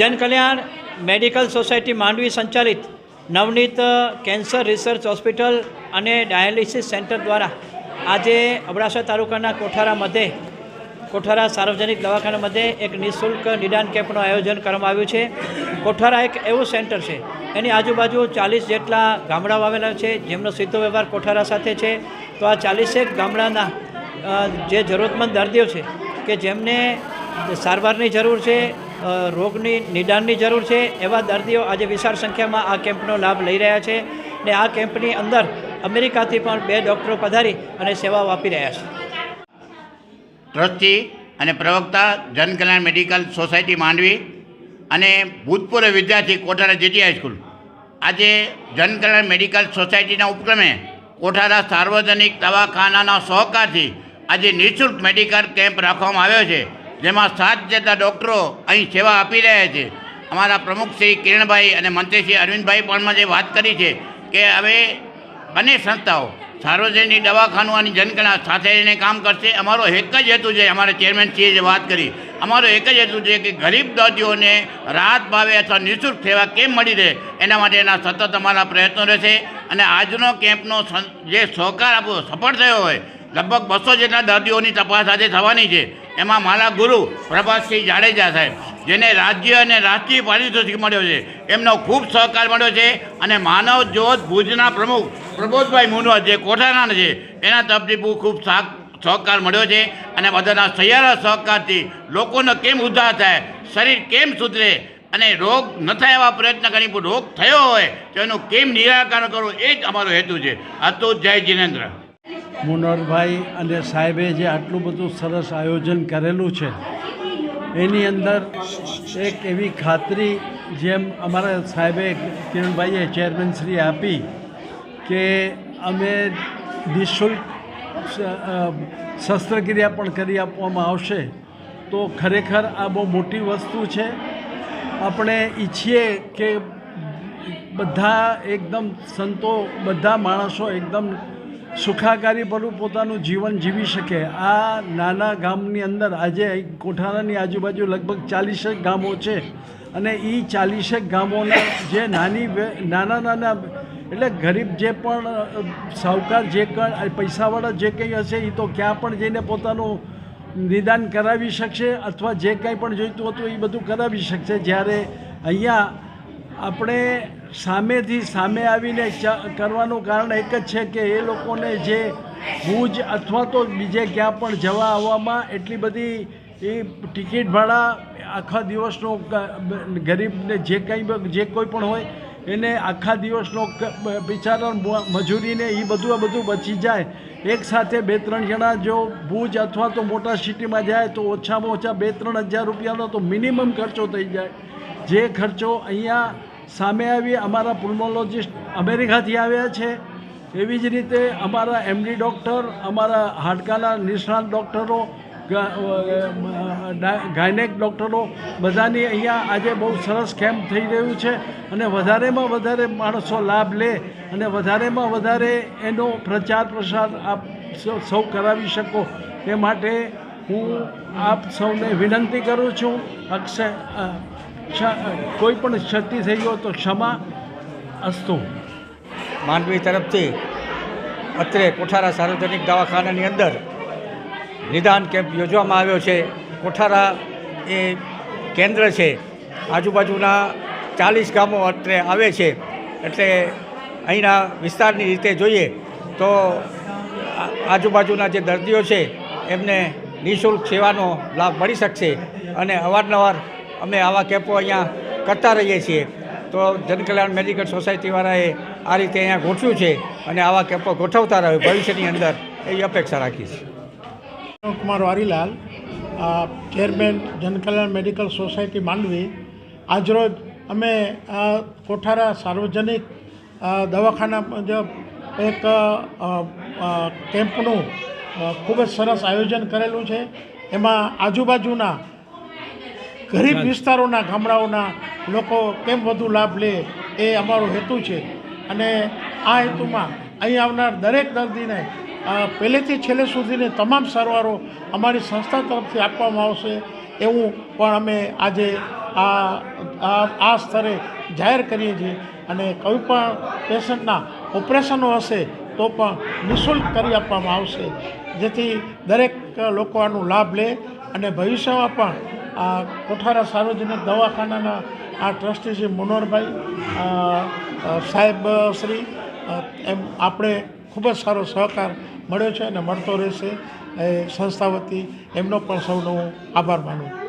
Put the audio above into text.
જનકલ્યાણ medical society Mandvi સંચાલિત Navneet cancer research hospital અને dialysis centre દ્વારા આજે અબડાસા તાલુકાના કોઠારા મધ્યે, કોઠારા સાર્વજનિક દવાખાના મધ્યે એક નિઃશુલ્ક નિદાન કેમ્પનું આયોજન કરવામાં આવ્યું છે. કોઠારા એક એવું સેન્ટર છે, એની આજુબાજુ ચાલીસ જેટલા ગામડાઓ આવેલા છે, જેમનો સીધો વ્યવહાર કોઠારા સાથે છે. તો આ ચાલીસેક ગામડાના જે જરૂરતમંદ દર્દીઓ છે, કે જેમને સારવારની જરૂર છે રોગની નિદાનની જરૂર છે. એવા દર્દીઓ આજે વિશાળ સંખ્યામાં આ કેમ્પનો લાભ લઈ રહ્યા છે ને આ કેમ્પની અંદર અમેરિકાથી પણ બે ડૉક્ટરો પધારી અને સેવાઓ આપી રહ્યા છે. ટ્રસ્ટી અને પ્રવક્તા જનકલ્યાણ મેડિકલ સોસાયટી માંડવી અને ભૂતપૂર્વ વિદ્યાર્થી કોઠારા જીટી હાઈસ્કૂલ. આજે જનકલ્યાણ મેડિકલ સોસાયટીના ઉપક્રમે કોઠારા સાર્વજનિક દવાખાનાના સહકારથી આજે નિઃશુલ્ક મેડિકલ કેમ્પ રાખવામાં આવ્યો છે. જેમાં સાત જેટલા ડૉક્ટરો અહીં સેવા આપી રહ્યા છે. અમારા પ્રમુખ શ્રી કિરણભાઈ અને મંત્રી શ્રી અરવિંદભાઈ પણ જે વાત કરી છે કે હવે બંને સંસ્થાઓ સાર્વજનિક દવાખાનું અને જનગણના સાથે રહીને કામ કરશે. અમારો એક જ હેતુ છે, અમારા ચેરમેનશ્રીએ જે વાત કરી, અમારો એક જ હેતુ છે કે ગરીબ દર્દીઓને રાહત ભાવે અથવા નિઃશુલ્ક સેવા કેમ મળી રહે, એના માટેના સતત અમારા પ્રયત્નો રહેશે. અને આજનો કેમ્પનો જે સહકાર આપવો, સફળ થયો હોય લગભગ બસો જેટલા દર્દીઓની તપાસ આજે થવાની છે. એમાં મારા ગુરુ પ્રભાતસિંહ જાડેજા સાહેબ, જેને રાજ્ય અને રાષ્ટ્રીય પારિતોષિક મળ્યો છે, એમનો ખૂબ સહકાર મળ્યો છે અને માનવ જ્યોત ભુજના પ્રમુખ પ્રબોધભાઈ મુનવર જે કોઠાના છે, એના તરફથી ખૂબ સહકાર મળ્યો છે અને બધાના સહિયારા સહકારથી લોકોનો કેમ ઉદ્ધાર થાય, શરીર કેમ સુધરે અને રોગ ન થાય એવા પ્રયત્ન કરી રોગ થયો હોય તો એનું કેમ નિરાકરણ કરવું એ જ અમારો હેતુ છે. આ જય જિનેન્દ્ર. મુનરભાઈ અને સાહેબે જે આટલું બધું સરસ આયોજન કરેલું છે, એની અંદર એક એવી ખાતરી જેમ અમારા સાહેબે કિરણભાઈએ ચેરમેનશ્રી આપી કે અમે નિઃશુલ્ક શસ્ત્રક્રિયા પણ કરી આપવામાં આવશે. તો ખરેખર આ બહુ મોટી વસ્તુ છે. આપણે ઈચ્છીએ કે બધા એકદમ સંતો, બધા માણસો એકદમ સુખાકારીભરું પોતાનું જીવન જીવી શકે. આ નાના ગામની અંદર આજે કોઠારાની આજુબાજુ લગભગ ચાલીસેક ગામો છે. અને એ ચાલીસેક ગામોના જે નાની નાના નાના, એટલે ગરીબ જે પણ સાવકાર જે પૈસાવાળા જે કંઈ હશે એ તો ક્યાં પણ જઈને પોતાનું નિદાન કરાવી શકશે અથવા જે કંઈ પણ જોઈતું હતું એ બધું કરાવી શકશે. જ્યારે અહીંયા આપણે સામેથી સામે આવીને કરવાનું કારણ એક જ છે કે એ લોકોને જે ભુજ અથવા તો બીજે ક્યાં પણ જવા આવવામાં એટલી બધી એ ટિકિટ ભાડા આખા દિવસનો ગરીબને જે કંઈ જે કોઈ પણ હોય, એને આખા દિવસનો બિચારા મજૂરીને એ બધું આ બધું બચી જાય. એક સાથે બે ત્રણ જણા જો ભુજ અથવા તો મોટા સિટીમાં જાય તો ઓછામાં ઓછા બે ત્રણ હજાર રૂપિયાનો તો મિનિમમ ખર્ચો થઈ જાય. જે ખર્ચો અહીંયા સામે આવી અમારા પુલ્મોલોજિસ્ટ અમેરિકાથી આવ્યા છે. એવી જ રીતે અમારા એમડી ડૉક્ટર અમારા હાડકાના નિષ્ણાત ડૉક્ટરો ગાયનેક ડૉક્ટરો બધાની અહીંયા આજે બહુ સરસ કેમ્પ થઈ રહ્યું છે અને વધારેમાં વધારે માણસો લાભ લે અને વધારેમાં વધારે એનો પ્રચાર પ્રસાર આપ સૌ- કરાવી શકો. તે માટે હું આપ સૌને વિનંતી કરું છું અક્ષય કોઈ પણ ક્ષતિ થઈ ગયો તો ક્ષમા અસ્તુ. માંડવી તરફથી અત્રે કોઠારા સાર્વજનિક દવાખાનાની અંદર નિદાન કેમ્પ યોજવામાં આવ્યો છે. કોઠારા એ કેન્દ્ર છે. આજુબાજુના ચાલીસ ગામો અત્રે આવે છે. એટલે અહીંના વિસ્તારની રીતે જોઈએ તો આજુબાજુના જે દર્દીઓ છે એમને નિઃશુલ્ક સેવાનો લાભ મળી શકશે અને અવારનવાર અમે આવા કેમ્પો અહીંયા કરતા રહીએ છીએ. તો જનકલ્યાણ મેડિકલ સોસાયટીવાળાએ આ રીતે અહીંયા ગોઠવ્યું છે અને આવા કેમ્પો ગોઠવતા રહે ભવિષ્યની અંદર એવી અપેક્ષા રાખીશ Kumar Varilal chairman Jankalyan medical society Mandvi. આજરોજ અમે કોઠારા સાર્વજનિક દવાખાના મુજબ એક કેમ્પનું ખૂબ જ સરસ આયોજન કરેલું છે. એમાં આજુબાજુના ગરીબ વિસ્તારોના ગામડાઓના લોકો કેમ વધુ લાભ લે એ અમારો હેતુ છે. અને આ હેતુમાં અહીં આવનાર દરેક દર્દીને પહેલેથી છેલ્લે સુધીની તમામ સારવારો અમારી સંસ્થા તરફથી આપવામાં આવશે એવું પણ અમે આજે આ આ સ્તરે જાહેર કરીએ છીએ. અને કોઈ પણ પેશન્ટના ઓપરેશનો હશે તો પણ નિઃશુલ્ક કરી આપવામાં આવશે. જેથી દરેક લોકો આનો લાભ લે અને ભવિષ્યમાં પણ આ કોઠારા સાર્વજનિક દવાખાનાના આ ટ્રસ્ટી શ્રી મનોહરભાઈ સાહેબ શ્રી એમ આપણે ખૂબ જ સારો સહકાર મળ્યો છે અને મળતો રહેશે. એ સંસ્થા વતી એમનો પણ સૌનો આભાર માનું